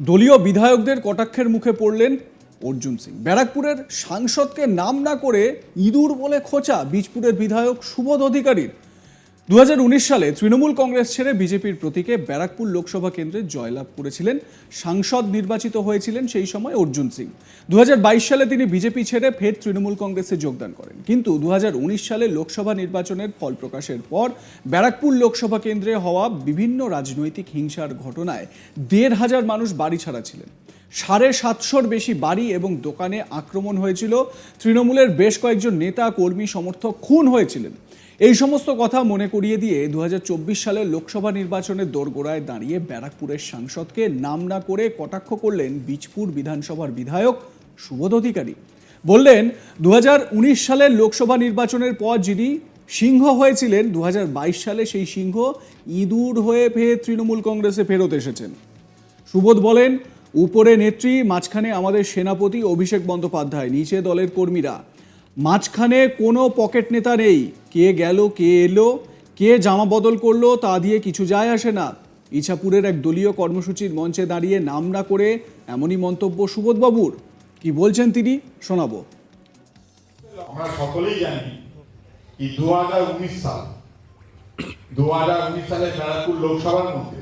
দলীয় বিধায়কদের কটাক্ষের মুখে পড়লেন অর্জুন সিং। ব্যারাকপুরের সাংসদকে নাম না করে ইঁদুর বলে খোঁচা বীজপুরের বিধায়ক সুবোধ অধিকারীর। দু হাজার উনিশ সালে তৃণমূল কংগ্রেস ছেড়ে বিজেপির প্রতীকে ব্যারাকপুর লোকসভা কেন্দ্রে জয়লাভ করেছিলেন সাংসদ নির্বাচিত হয়েছিলেন সেই সময় অর্জুন সিং। দু হাজার বাইশ সালে তিনি বিজেপি ছেড়ে ফের তৃণমূল কংগ্রেসে যোগদান করেন। কিন্তু দু হাজার উনিশ সালে লোকসভা নির্বাচনের ফল প্রকাশের পর ব্যারাকপুর লোকসভা কেন্দ্রে হওয়া বিভিন্ন রাজনৈতিক হিংসার ঘটনায় দেড় হাজার মানুষ বাড়ি ছাড়া ছিলেন। সাড়ে সাতশোর বেশি বাড়ি এবং দোকানে আক্রমণ হয়েছিল। তৃণমূলের বেশ কয়েকজন নেতা, কর্মী, সমর্থক খুন হয়েছিলেন। এই সমস্ত কথা মনে করিয়ে দিয়ে দু হাজার চব্বিশ সালের লোকসভা নির্বাচনের দোরগোড়ায় দাঁড়িয়ে ব্যারাকপুরের সাংসদকে নাম না করে কটাক্ষ করলেন বীজপুর বিধানসভার বিধায়ক সুবোধ অধিকারী। বললেন দু হাজার উনিশ সালের লোকসভা নির্বাচনের পর যিনি সিংহ হয়েছিলেন দু হাজার বাইশ সালে সেই সিংহ ইঁদুর হয়ে ফের তৃণমূল কংগ্রেসে ফেরত এসেছেন। সুবোধ বলেন, উপরে নেত্রী, মাঝখানে আমাদের সেনাপতি অভিষেক বন্দ্যোপাধ্যায়, নিচে দলের কর্মীরা। মাঝখানে কোনো পকেট নেতা নেই। কে গেল, কে এলো, কে জামা বদল করল, তা দিয়ে কিছু যায় আসে না। ইছাপুরের এক দলীয় কর্মসূচির মঞ্চে দাঁড়িয়ে নাম না করে এমনই মন্তব্য সুবোধবাবুর। কি বলছেন তিনি? শোনাবো। আমরা সকলেই জানি কি দু হাজার উনিশ সাল দু হাজার উনিশ সালে ব্যারাকপুর লোকসভার মধ্যে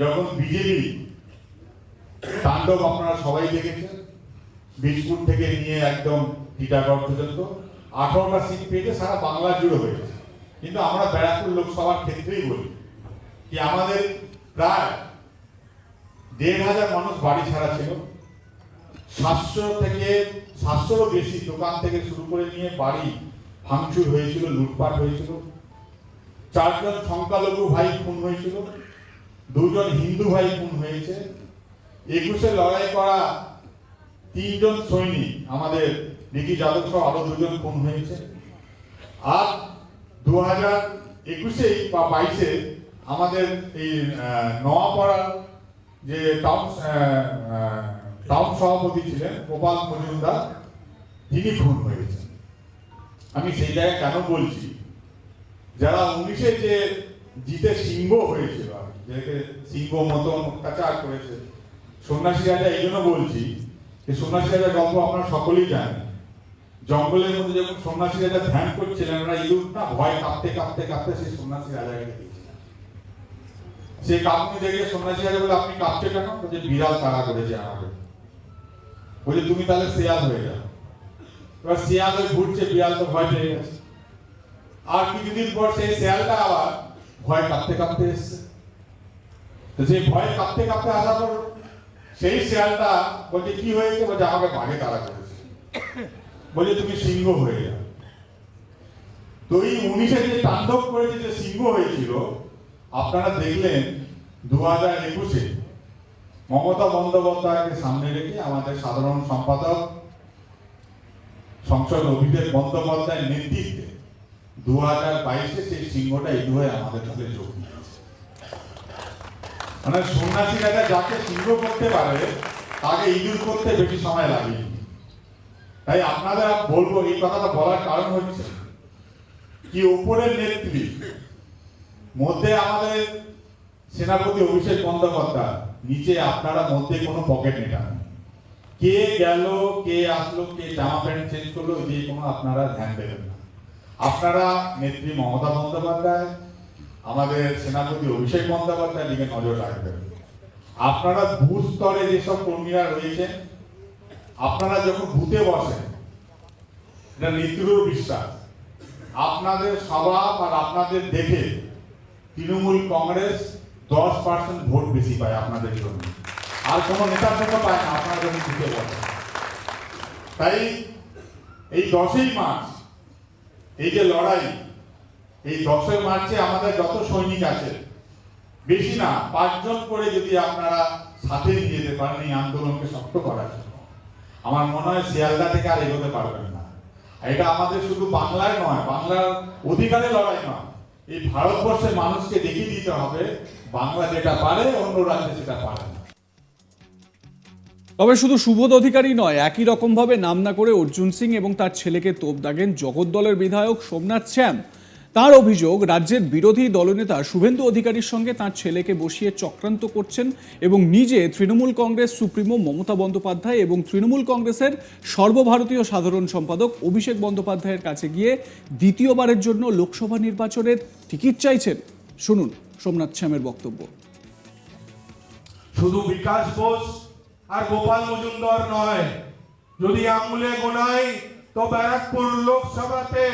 যখন বিজেপি তাণ্ডব আপনারা সবাই দেখেছেন বীজপুর থেকে নিয়ে একদম টিটাগড় পর্যন্ত। আঠারোটা সিট পেয়েছে, সারা বাংলা জুড়ে হয়েছে কিন্তু আমরা ব্যারাকপুর লোকসভার ক্ষেত্রেই বলি কি আমাদের প্রায় দেড় হাজার মানুষ বাড়ি ছাড়া ছিল। সাতশো থেকে, সাতশোরও বেশি দোকান থেকে শুরু করে নিয়ে বাড়ি ভাঙচুর হয়েছিল, লুটপাট হয়েছিল। চারজন সংখ্যালঘু ভাই খুন হয়েছিল, দুজন হিন্দু ভাই খুন হয়েছে। একুশে লড়াই করা তিনজন সৈনিক আমাদের নিকি যাদব সহ আরও দুজন খুন হয়েছে আর দু হাজার একুশেই বা বাইশে আমাদের এই আহ, নোয়াপাড়ার যে টাউন টাউন সভাপতি ছিলেন গোপাল মজুমদার তিনি খুন হয়েছেন আমি সেই জায়গায় কেন বলছি? যারা উনিশে যে জিতে সিংহ হয়েছিল যাকে সিংহ মতন অত্যাচার করেছে সন্ন্যাসী রাজা এই জন্য বলছি যে সন্ন্যাসী রাজার গল্প আপনারা সকলেই জানেন জঙ্গলের মধ্যে যখন সন্ন্যাসী রাজা ধ্যান করছিলেন, ওরা ইঁদুর না ভয় কাঁপতে কাঁপতে কাঁপতে সেই সন্ন্যাসী রাজাকে দেখেছিলেন। সেই কাঁপুনি দেখে সন্ন্যাসী রাজা বলে, আপনি কাঁপছে কেন? বলছে, বিড়াল তাড়া করেছে আমাকে। বলছে, তুমি তাহলে শেয়াল হয়ে যাও। এবার শেয়াল হয়ে ঘুরছে, বিড়াল তো ভয় পেয়ে গেছে। আর কিছুদিন পর সেই শেয়ালটা আবার ভয় কাঁপতে কাঁপতে এসছে। তো সেই ভয় কাঁপতে কাঁপতে আসার পর সেই শেয়ালটা বলছে, কি হয়েছে? বলছে, আমাকে বাঘে তাড়া করেছে। বলছে তুমি সিংহ হয়ে যাও। তো এই উনিশে যে তাণ্ডব করেছে যে সিংহ হয়েছিল, আপনারা দেখলেন দু হাজার একুশে মমতা বন্দ্যোপাধ্যায়কে সামনে রেখে আমাদের সাধারণ সম্পাদক, সংসদ অভিষেক বন্দ্যোপাধ্যায়ের নেতৃত্বে দু হাজার বাইশে সেই সিংহটা ইদু হয়ে আমাদের সাথে যোগ মানে সন্ন্যাসী রাজা যাকে সিংহ করতে পারে, তাকে ইঁদুর করতে বেশি সময় লাগেনি। তাই আপনাদের বলব, এই কথাটা বলার কারণ হচ্ছে, কি উপরের নেত্রী, মধ্যে আমাদের সেনাপতি অভিষেক বন্দ্যোপাধ্যায়, নিচে আপনারা মধ্যে কোনো পকেট নেটা কে গেল, কে আসলো, কে জামা প্যান্ট চেঞ্জ করল দিয়ে কোনো আপনারা ধ্যান দেবেন না। আপনারা নেত্রী মমতা বন্দ্যোপাধ্যায়, আমাদের সেনাপতি অভিষেক বন্দ্যোপাধ্যায় দিকে নজর রাখবেন। আপনারা বুথ স্তরে যেসব কর্মীরা রয়েছেন আপনারা যখন বুথে বসেন, এটা নীতিরও বিশ্বাস। আপনাদের স্বভাব আর আপনাদের দেখে তৃণমূল কংগ্রেস দশ পার্সেন্ট ভোট বেশি পায় আপনাদের জন্য। আর কোনো নেতার জন্য পায় না, আপনারা যখন বুথে বসেন। তাই এই দশই মার্চ, এই যে লড়াই, এই দশই মার্চে আমাদের যত সৈনিক আছে, বেশি না, পাঁচজন করে যদি আপনারা সাথে নিয়ে যেতে পারেন, এই আন্দোলনকে শক্ত করার জন্য। আমার মনে হয় শিয়ালদা থেকে আর এগোতে পারবেন না। এটা আমাদের শুধু বাংলায় নয়, বাংলার অধিকারে লড়াই নয়। এই ভারতবর্ষের মানুষকে দেখিয়ে দিতে হবে, বাংলা যেটা পারে, অন্য রাজ্যে সেটা পারে তবে শুধু সুবোধ অধিকারী নয়, একই রকমভাবে নাম না করে অর্জুন সিং এবং তার ছেলেকে তোপ দাগেন জগদ্দলের বিধায়ক সোমনাথ শ্যাম। তার অভিযোগ, রাজ্যের বিরোধী দলনেতা শুভেন্দু অধিকারীর সঙ্গে তার ছেলেকে বসিয়ে চক্রান্ত করছেন এবং নিজে তৃণমূল কংগ্রেস সুপ্রিমো মমতা বন্দ্যোপাধ্যায় এবং তৃণমূল কংগ্রেসের সর্বভারতীয় সাধারণ সম্পাদক অভিষেক বন্দ্যোপাধ্যায়ের কাছে গিয়ে দ্বিতীয়বারের জন্য লোকসভা নির্বাচনের টিকিট চাইছেন। শুনুন সোমনাথ শ্যামের বক্তব্য। শুধু বিকাশ বোস আর গোপাল মজুমদার নয়, যদি আঙুলে গোনাই, তো ব্যারাকপুর লোকসভাতে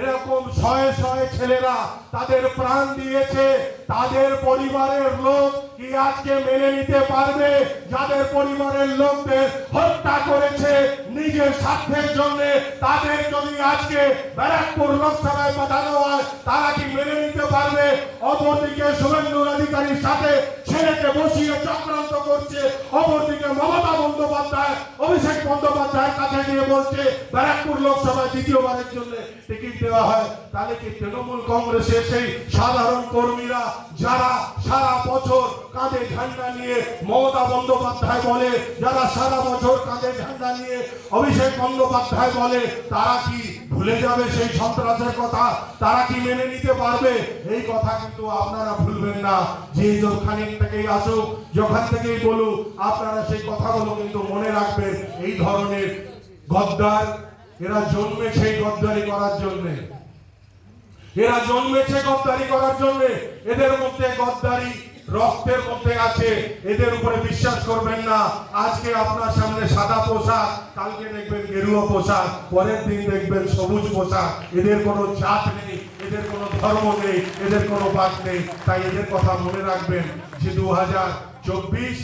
এরকম শয়ে শয়ে ছেলেরা তাদের প্রাণ দিয়েছে। তাদের পরিবারের লোক কি আজকে মেনে নিতে পারবে? যাদের পরিবারের লোকদের হত্যা করেছে নিজের স্বার্থের জন্য, তাদের যদি আজকে ব্যারাকপুর লোকসভায় পাঠানো হয়, তারা কি মেনে নিতে পারবে? অপরদিকে শুভেন্দু অধিকারীর সাথে ছেলেকে বসিয়ে চক্রান্ত করছে, অপরদিকে বন্দ্যোপাধ্যায়, অভিষেক বন্দ্যোপাধ্যায়ের কাছে গিয়ে বলছে, ব্যারাকপুর লোকসভায় দ্বিতীয়বারের জন্য টিকিট দেওয়া হয়। তাহলে কি তৃণমূল কংগ্রেসের সেই সাধারণ কর্মীরা যারা সারা বছর কাঁধে ঝান্ডা নিয়ে মমতা বন্দ্যোপাধ্যায় বলে, যারা সারা বছর কাঁধে ঝান্ডা নিয়ে অভিষেক বন্দ্যোপাধ্যায় বলে, তারা কি ভুলে যাবে সেই সন্ত্রাসের কথা। তারা কি মেনে নিতে পারবে? এই কথা কিন্তু আপনারা ভুলবেন না। যে যখানিক থেকেই আসুক, যখন থেকেই বলুক, আপনারা সেই কথাগুলো কিন্তু মনে রাখবেন। এই ধরনের গদ্দার, এরা জন্মে সেই গদ্দারি করার জন্যে। এরা জন্মেছে গদ্দারি করার জন্য। এদের মধ্যে গদ্দারি রক্তের মধ্যে আছে, এদের উপরে বিশ্বাস করবেন না। আজকে আপনার সামনে সাদা পোশাক, কালকে দেখবেন গেরুয়া পোশাক, পরের দিন দেখবেন সবুজ পোশাক। এদের কোনো জাত নেই, এদের কোনো ধর্ম নেই, এদের কোনো বাদ নেই। তাই এদের কথা মনে রাখবেন যে দু হাজার চব্বিশ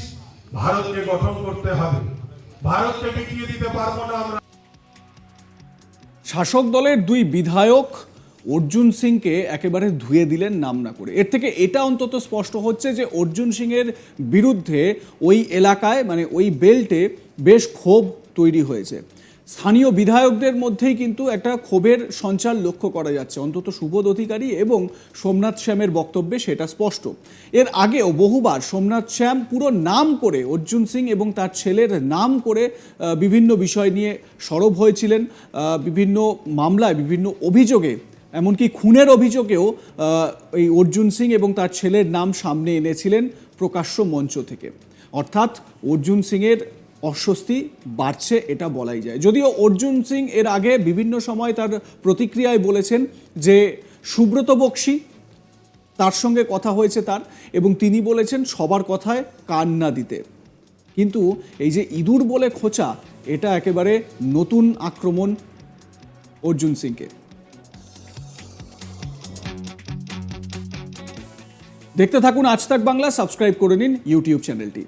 ভারতকে গঠন করতে হবে। ভারতকে বিকিয়ে দিতে পারব না আমরা। শাসক দলের দুই বিধায়ক অর্জুন সিংকে একেবারে ধুয়ে দিলেন নাম না করে। এর থেকে এটা অন্তত স্পষ্ট হচ্ছে যে অর্জুন সিংয়ের বিরুদ্ধে ওই এলাকায় মানে ওই বেল্টে বেশ ক্ষোভ তৈরি হয়েছে। স্থানীয় বিধায়কদের মধ্যেই কিন্তু একটা ক্ষোভের সঞ্চার লক্ষ্য করা যাচ্ছে। অন্তত সুবোধ অধিকারী এবং সোমনাথ শ্যামের বক্তব্যে সেটা স্পষ্ট। এর আগেও বহুবার সোমনাথ শ্যাম পুরো নাম করে অর্জুন সিং এবং তার ছেলের নাম করে বিভিন্ন বিষয় নিয়ে সরব হয়েছিলেন বিভিন্ন মামলায়, বিভিন্ন অভিযোগে এমনকি খুনের অভিযোগেও এই অর্জুন সিং এবং তার ছেলের নাম সামনে এনেছিলেন প্রকাশ্য মঞ্চ থেকে। অর্থাৎ অর্জুন সিংয়ের অস্বস্তি বাড়ছে, এটা বলাই যায়। যদিও অর্জুন সিং এর আগে বিভিন্ন সময় তার প্রতিক্রিয়ায় বলেছেন যে, সুব্রত বক্সি, তার সঙ্গে কথা হয়েছে তার এবং তিনি বলেছেন সবার কথায় কান না দিতে। কিন্তু এই যে ইঁদুর বলে খোঁচা, এটা একেবারে নতুন আক্রমণ অর্জুন সিংকে। দেখতে থাকুন আজ তাক বাংলা সাবস্ক্রাইব করে নিন ইউটিউব চ্যানেলটি।